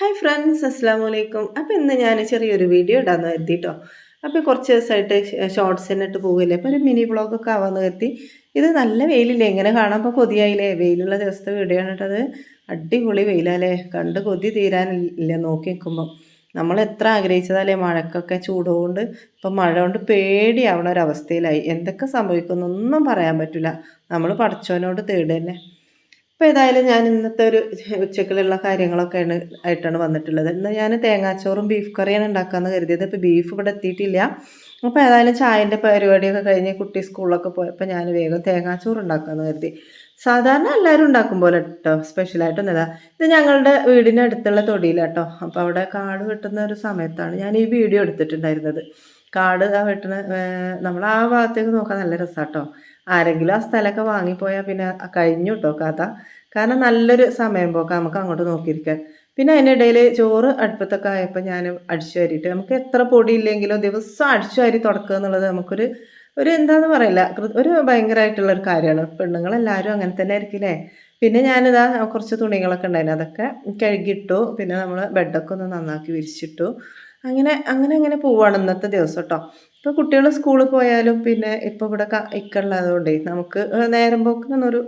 Hi friends അസ്സാം വലൈക്കും അപ്പോൾ ഇന്ന് ഞാൻ ചെറിയൊരു വീഡിയോ ഇടാന്ന് കരുതി കേട്ടോ അപ്പോൾ കുറച്ച് ദിവസമായിട്ട് ഷോർട്സ് തന്നെ ഇട്ട് പോകില്ലേ അപ്പോൾ ഒരു മിനി വ്ളോഗൊക്കെ ആവാന്ന് കരുതി. ഇത് നല്ല വെയിലില്ലേ? ഇങ്ങനെ കാണുമ്പോൾ കൊതിയായില്ലേ? വെയിലുള്ള ദിവസത്തെ വീഡിയോ ആണ് കേട്ടത് അടിപൊളി വെയിലല്ലേ? കണ്ട് കൊതി തീരാനില്ല നോക്കി നിൽക്കുമ്പോൾ നമ്മൾ എത്ര ആഗ്രഹിച്ചതല്ലേ മഴക്കൊക്കെ ചൂടുകൊണ്ട് ഇപ്പം മഴ കൊണ്ട് പേടിയാവണ ഒരവസ്ഥയിലായി. എന്തൊക്കെ സംഭവിക്കുന്നൊന്നും പറയാൻ പറ്റില്ല നമ്മൾ പഠിച്ചവനോട് തേടുക തന്നെ അപ്പോൾ ഏതായാലും ഞാൻ ഇന്നത്തെ ഒരു ഉച്ചക്കിലുള്ള കാര്യങ്ങളൊക്കെയാണ് ആയിട്ടാണ് വന്നിട്ടുള്ളത്. ഇന്ന് ഞാൻ തേങ്ങാച്ചോറും ബീഫ് കറിയാണ് ഉണ്ടാക്കാമെന്ന് കരുതിയത്. ഇപ്പോൾ ബീഫ് ഇവിടെ എത്തിയിട്ടില്ല. അപ്പോൾ ഏതായാലും ചായന്റെ പരിപാടിയൊക്കെ കഴിഞ്ഞ് കുട്ടി സ്കൂളിലൊക്കെ പോയപ്പോൾ ഞാൻ വേഗം തേങ്ങാച്ചോറ് ഉണ്ടാക്കാമെന്ന് കരുതി. സാധാരണ എല്ലാവരും ഉണ്ടാക്കും പോലെ കേട്ടോ സ്പെഷ്യലായിട്ടൊന്നുമില്ല ഇത് ഞങ്ങളുടെ വീടിന്റെ അടുത്തുള്ള തൊടിയിലാട്ടോ അപ്പോൾ അവിടെ കാട് വെട്ടുന്ന ഒരു സമയത്താണ് ഞാൻ ഈ വീഡിയോ എടുത്തിട്ടുണ്ടായിരുന്നത്. കാട് ആ വെട്ടുന്ന നമ്മൾ ആ ഭാഗത്തേക്ക് നോക്കാൻ നല്ല രസമാട്ടോ ആരെങ്കിലും ആ സ്ഥലമൊക്കെ വാങ്ങിപ്പോയാൽ പിന്നെ കഴിഞ്ഞു കേട്ടോ കഥ. കാരണം നല്ലൊരു സമയം പോക്കാം നമുക്ക് അങ്ങോട്ട് നോക്കിയിരിക്കാൻ. പിന്നെ അതിനിടയിൽ ചോറ് അടുപ്പത്തൊക്കെ ആയപ്പോൾ ഞാൻ അടിച്ചു വാരിയിട്ട് നമുക്ക് എത്ര പൊടി ഇല്ലെങ്കിലും ദിവസം അടിച്ചു വാരി തുടക്കുക എന്നുള്ളത് നമുക്കൊരു ഒരു എന്താന്ന് പറയില്ല. ഒരു ഭയങ്കരമായിട്ടുള്ള ഒരു കാര്യമാണ്. പെണ്ണുങ്ങളെല്ലാവരും അങ്ങനെ തന്നെ ആയിരിക്കില്ലേ പിന്നെ ഞാനിതാ കുറച്ച് തുണികളൊക്കെ ഉണ്ടായിരുന്നു. അതൊക്കെ കഴുകിയിട്ടു പിന്നെ നമ്മൾ ബെഡൊക്കെ ഒന്ന് നന്നാക്കി വിരിച്ചിട്ടു. അങ്ങനെ അങ്ങനെ അങ്ങനെ പോവാണ് ഇന്നത്തെ ദിവസം കേട്ടോ ഇപ്പോൾ കുട്ടികൾ സ്കൂളിൽ പോയാലും പിന്നെ ഇപ്പോൾ ഇവിടെ ഇക്കുള്ളതുകൊണ്ടേ നമുക്ക് നേരം പോക്കുന്നൊരു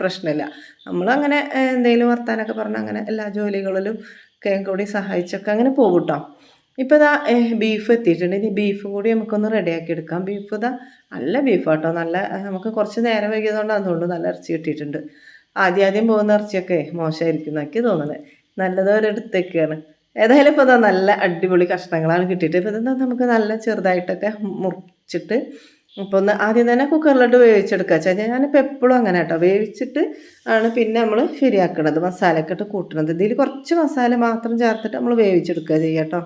പ്രശ്നമില്ല. നമ്മളങ്ങനെ എന്തെങ്കിലും വർത്താനൊക്കെ പറഞ്ഞ് അങ്ങനെ എല്ലാ ജോലികളിലും കൂടി സഹായിച്ചൊക്കെ അങ്ങനെ പോകും കേട്ടോ ഇപ്പോൾ ഇതാ ബീഫ് എത്തിയിട്ടുണ്ട്. ഇനി ബീഫ് കൂടി നമുക്കൊന്ന് റെഡിയാക്കി എടുക്കാം. ബീഫ് ഇതാ നല്ല ബീഫ് കേട്ടോ നല്ല നമുക്ക് കുറച്ച് നേരം വൈകിയതുകൊണ്ട് അതുകൊണ്ട് നല്ല ഇറച്ചി കിട്ടിയിട്ടുണ്ട്. ആദ്യം ആദ്യം പോകുന്ന ഇറച്ചിയൊക്കെ മോശമായിരിക്കും എന്നൊക്കെ തോന്നുന്നത്. നല്ലത് ഒരെടുത്തേക്കാണ് ഏതായാലും ഇപ്പോൾ നല്ല അടിപൊളി കഷ്ണങ്ങളാണ് കിട്ടിയിട്ട്. ഇപ്പോൾ ഇതെന്താ നമുക്ക് നല്ല ചെറുതായിട്ടൊക്കെ മുറിച്ചിട്ട് അപ്പോൾ ഒന്ന് ആദ്യം തന്നെ കുക്കറിലോട്ട് വേവിച്ചെടുക്കുക. വെച്ചാൽ ഞാനിപ്പോൾ എപ്പോഴും അങ്ങനെ കേട്ടോ. വേവിച്ചിട്ട് ആണ് പിന്നെ നമ്മൾ ശരിയാക്കണത്. മസാലയൊക്കെ ഇട്ട് കൂട്ടണത്. ഇതിൽ കുറച്ച് മസാല മാത്രം ചേർത്തിട്ട് നമ്മൾ വേവിച്ചെടുക്കുക ചെയ്യുക കേട്ടോ.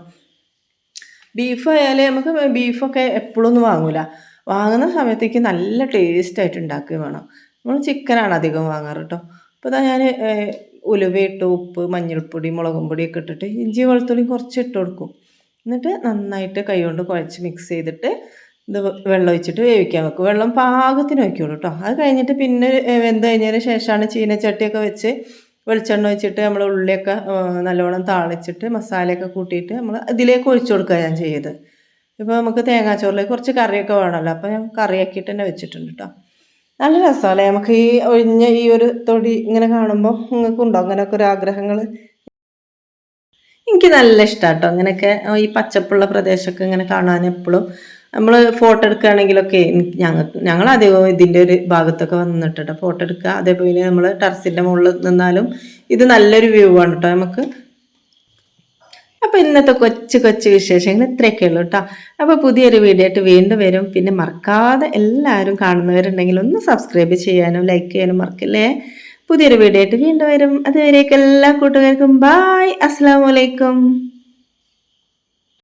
ബീഫ് നമുക്ക് ബീഫൊക്കെ എപ്പോഴും ഒന്നും വാങ്ങൂല. വാങ്ങുന്ന സമയത്തേക്ക് നല്ല ടേസ്റ്റ് ആയിട്ട് ഉണ്ടാക്കുകയും വേണം. നമ്മൾ ചിക്കനാണ് അധികം വാങ്ങാറ് കേട്ടോ. അപ്പോൾ ഞാൻ ഉലുവയിട്ട് ഉപ്പ് മഞ്ഞൾപ്പൊടി മുളകും പൊടിയൊക്കെ ഇട്ടിട്ട് ഇഞ്ചി വെളുത്തുള്ളി കുറച്ച് ഇട്ട് കൊടുക്കും. എന്നിട്ട് നന്നായിട്ട് കൈകൊണ്ട് കുഴച്ച് മിക്സ് ചെയ്തിട്ട് ഇത് വെള്ളം ഒഴിച്ചിട്ട് വേവിക്കാൻ വെക്കും. വെള്ളം പാകത്തിന് വയ്ക്കുള്ളൂ കേട്ടോ അത് കഴിഞ്ഞിട്ട് പിന്നെ വെന്ത് കഴിഞ്ഞതിന് ശേഷമാണ് ചീനച്ചട്ടിയൊക്കെ വെച്ച് വെളിച്ചെണ്ണ ഒഴിച്ചിട്ട് നമ്മൾ ഉള്ളിയൊക്കെ നല്ലോണം താളിച്ചിട്ട് മസാലയൊക്കെ കൂട്ടിയിട്ട് നമ്മൾ ഇതിലേക്ക് ഒഴിച്ചു കൊടുക്കുക ഞാൻ ചെയ്ത് ഇപ്പോൾ നമുക്ക് തേങ്ങാച്ചോറിലേക്ക് കുറച്ച് കറിയൊക്കെ വേണമല്ലോ അപ്പോൾ ഞാൻ കറിയാക്കിയിട്ട് തന്നെ വെച്ചിട്ടുണ്ട് കേട്ടോ നല്ല രസമല്ലേ നമുക്ക് ഈ ഒഴിഞ്ഞ ഈ ഒരു തൊടി ഇങ്ങനെ കാണുമ്പോൾ നിങ്ങൾക്കുണ്ടോ? അങ്ങനെയൊക്കെ ഒരു ആഗ്രഹങ്ങൾ എനിക്ക് നല്ല ഇഷ്ടമാട്ടോ അങ്ങനെയൊക്കെ ഈ പച്ചപ്പുള്ള പ്രദേശമൊക്കെ ഇങ്ങനെ കാണാൻ എപ്പോഴും നമ്മൾ ഫോട്ടോ എടുക്കുകയാണെങ്കിലൊക്കെ ഞങ്ങൾക്ക് ഞങ്ങൾ അധികം ഇതിന്റെ ഒരു ഭാഗത്തൊക്കെ വന്നിട്ട് ഫോട്ടോ എടുക്കുക. അതേപോലെ നമ്മൾ ടെറസിന്റെ മുകളിൽ നിന്നാലും ഇത് നല്ലൊരു വ്യൂ ആണ് കേട്ടോ. നമുക്ക് അപ്പോൾ ഇന്നത്തെ കൊച്ചു കൊച്ചു വിശേഷങ്ങൾ ഇത്രയൊക്കെ ഉള്ളൂ കേട്ടോ അപ്പോൾ പുതിയൊരു വീഡിയോ ആയിട്ട് വീണ്ടും വരും. പിന്നെ മറക്കാതെ എല്ലാവരും കാണുന്നവരുണ്ടെങ്കിൽ ഒന്ന് സബ്സ്ക്രൈബ് ചെയ്യാനും ലൈക്ക് ചെയ്യാനും മറക്കില്ലേ? പുതിയൊരു വീഡിയോ ആയിട്ട് വീണ്ടും വരും. അതുവരേക്കും എല്ലാ കൂട്ടുകാർക്കും ബായ് അസ്സാം വലൈക്കും